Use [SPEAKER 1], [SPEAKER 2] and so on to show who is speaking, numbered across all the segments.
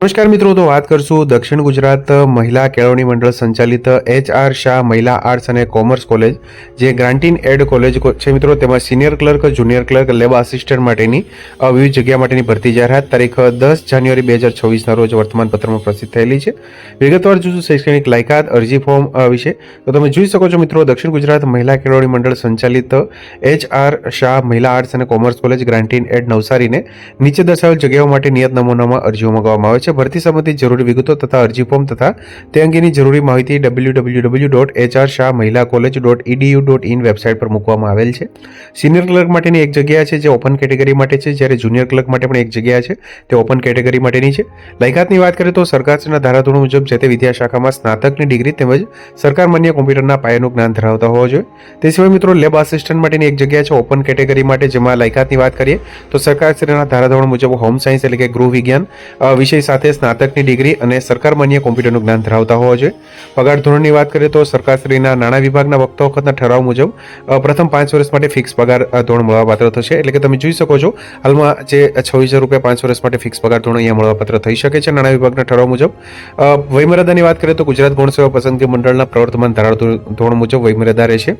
[SPEAKER 1] નમસ્કાર મિત્રો, તો વાત કરશું દક્ષિણ ગુજરાત મહિલા કેળવણી મંડળ સંચાલિત એચ આર શાહ મહિલા આર્ટ્સ અને કોમર્સ કોલેજ, જે ગ્રાન્ટીન એડ કોલેજ છે મિત્રો, તેમાં senior clerk, junior clerk, lab assistant માટેની વિવિધ જગ્યા માટેની ભરતી જાહેરાત તારીખ દસ જાન્યુઆરી બે હજાર છવ્વીસના રોજ વર્તમાનપત્રમાં પ્રસિદ્ધ થયેલી છે. વિગતવાર જોશું શૈક્ષણિક લાયકાત, અરજી ફોર્મ વિશે. તો તમે જોઈ શકો છો મિત્રો, દક્ષિણ ગુજરાત મહિલા કેળવણી મંડળ સંચાલિત એચ આર શાહ મહિલા આર્ટ્સ અને commerce college grant in aid નવસારીને નીચે દર્શાવેલ જગ્યાઓ માટે નિયત નમૂનામાં અરજીઓ મંગાવવામાં આવે છે. ભરતી સંબંધિત જરૂરી વિગતો તથા અરજી ફોર્મ તથા તે અંગેની જરૂરી માહિતી W W W dot HR Shah Mahila college dot EDU dot in website પર મૂકવામાં આવેલ છે. સિનિયર ક્લર્ક માટેની એક જગ્યા છે જે ઓપન કેટેગરી માટે છે. જ્યારે જુનિયર ક્લર્ક માટે પણ એક જગ્યા છે. તે ઓપન કેટેગરી માટેની છે. લાયકાતની વાત કરીએ તો સરકારશ્રીના ધારાધોરણ મુજબ જે તે વિદ્યાશાખામાં સ્નાતકની ડિગ્રી તેમજ સરકાર માન્ય કોમ્પ્યુટરના પાયાનું જ્ઞાન ધરાવતા હોવા જોઈએ. તે સિવાય મિત્રો લેબ આસિસ્ટન્ટ માટેની એક જગ્યા છે ઓપન કેટેગરી માટે. જેમાં લાયકાતની વાત કરીએ તો સરકારશ્રીના ધારાધોરણ મુજબ હોમ સાયન્સ એટલે કે ગૃહ વિજ્ઞાન વિષય સાથે સ્નાતકની ડિગ્રી અને સરકાર માન્ય કોમ્પ્યુટરનું જ્ઞાન ધરાવતા હોવા જોઈએ. પગાર ધોરણની વાત કરીએ તો સરકારશ્રીના નાણાં વિભાગના વખતો વખતના ઠરાવ મુજબ પ્રથમ પાંચ વર્ષ માટે ફિક્સ પગાર ધોરણ મળવાપાત્ર થશે. એટલે કે તમે જોઈ શકો છો, હાલમાં જે હજાર રૂપિયા પાંચ વર્ષ માટે ફિક્સ પગાર ધોરણ અહીંયા મળવાપાત્ર થઈ શકે છે. નાણાં વિભાગના ઠરાવ મુજબ વયમર્યાદાની વાત કરીએ તો ગુજરાત ગૌણ સેવા પસંદગી મંડળના પ્રવર્તમાન ધારા ધોરણ મુજબ વયમર્યાદા રહેશે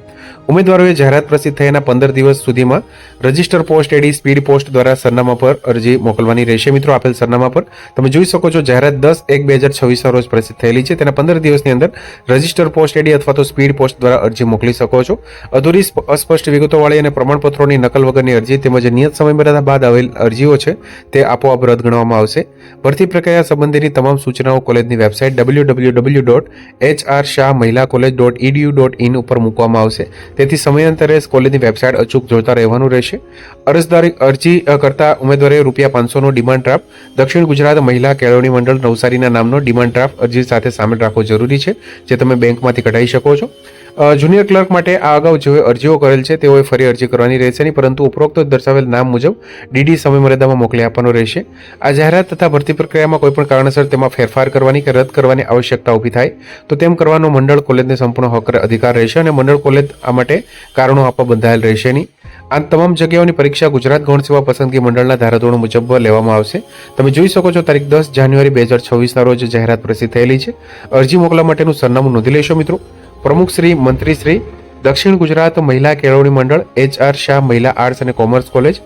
[SPEAKER 1] ઉમેદવારોએ જાહેરાત પ્રસિદ્ધ થયાના પંદર દિવસ સુધીમાં register post AD speed post દ્વારા સરનામા પર અરજી મોકલવાની રહેશે. મિત્રો, આપેલ સરનામા પર તમે જોઈ શકો છો જાહેરાત દસ એક બે હજાર છવ્વીસના રોજ પ્રસિદ્ધ થયેલી છે, તેના પંદર દિવસની અંદર રજિસ્ટર પોસ્ટ એડી અથવા તો સ્પીડ પોસ્ટ દ્વારા અરજી મોકલી શકો છો. અધૂરી અસ્પષ્ટ વિગતોવાળી અને પ્રમાણપત્રોની નકલ વગરની અરજી તેમજ નિયત સમયમર્યાદા બાદ આવેલ અરજીઓ છે, તે આપોઆપ રદ ગણવામાં આવશે. ભરતી પ્રક્રિયા સંબંધીની તમામ સૂચનાઓ કોલેજની website W W W dot H R Shah Mahila college dot EDU dot in ઉપર મૂકવામાં આવશે. તેથી સમયાંતરે કોલેજની વેબસાઇટ અચૂક જોતા રહેવાનું રહેશે. અરજદારી, અરજી કરતા ઉમેદવારે રૂપિયા પાંચસોનો ડિમાન્ડ ડ્રાફ્ટ. દક્ષિણ ગુજરાત મહિલા કેળવણી મંડળ નવસારીના નામનો ડિમાન્ડ ડ્રાફ્ટ અરજી સાથે સામેલ રાખવો જરૂરી છે, જે તમે બેંકમાંથી કઢાવી શકો છો. જુનિયર ક્લર્ક માટે આ અગાઉ જેઓએ અરજીઓ કરેલ છે, તેઓએ ફરી અરજી કરવાની રહેશે નહીં, પરંતુ ઉપરોક્ત દર્શાવેલ નામ મુજબ ડીડી સમયમર્યાદામાં મોકલી આપવાનો રહેશે. આ જાહેરાત તથા ભરતી પ્રક્રિયામાં કોઈપણ કારણસર તેમાં ફેરફાર કરવાની કે રદ કરવાની આવશ્યકતા ઊભી થાય, તો તેમ કરવાનો મંડળ કોલેજને સંપૂર્ણ હક અધિકાર રહેશે અને મંડળ કોલેજ આ માટે કારણો આપવા બંધાયેલ રહેશે નહીં. આ તમામ જગ્યાઓની પરીક્ષા ગુજરાત ગૌણ સેવા પસંદગી મંડળના ધારાધોરણ મુજબ લેવામાં આવશે. તમે જોઈ શકો છો તારીખ દસ જાન્યુઆરી બે હજાર છવ્વીસના રોજ જાહેરાત પ્રસિદ્ધ થયેલી છે. અરજી મોકલવા માટેનું સરનામું નોંધી લેશો મિત્રો. પ્રમુખ શ્રી, મંત્રી શ્રી, દક્ષિણ ગુજરાત મહિલા કેળવણી મંડળ, એચ આર શાહ મહિલા આર્ટ્સ અને કોમર્સ કોલેજ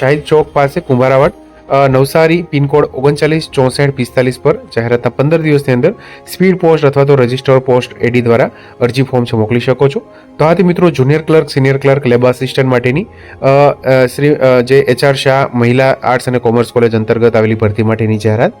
[SPEAKER 1] શાહિદ ચોક પાસે કુંભારાવાડ નવસારી પિનકોડ ઓગણચાલીસ ચોસઠ પિસ્તાલીસ પર જાહેરાતના પંદર દિવસની અંદર સ્પીડ પોસ્ટ અથવા તો રજિસ્ટર પોસ્ટ એડી દ્વારા અરજી ફોર્મ છે મોકલી શકો છો. તો આથી મિત્રો junior clerk, senior clerk, lab assistant માટેની શ્રી જે એચઆર શાહ મહિલા આર્ટ્સ અને કોમર્સ કોલેજ અંતર્ગત આવેલી ભરતી માટેની જાહેરાત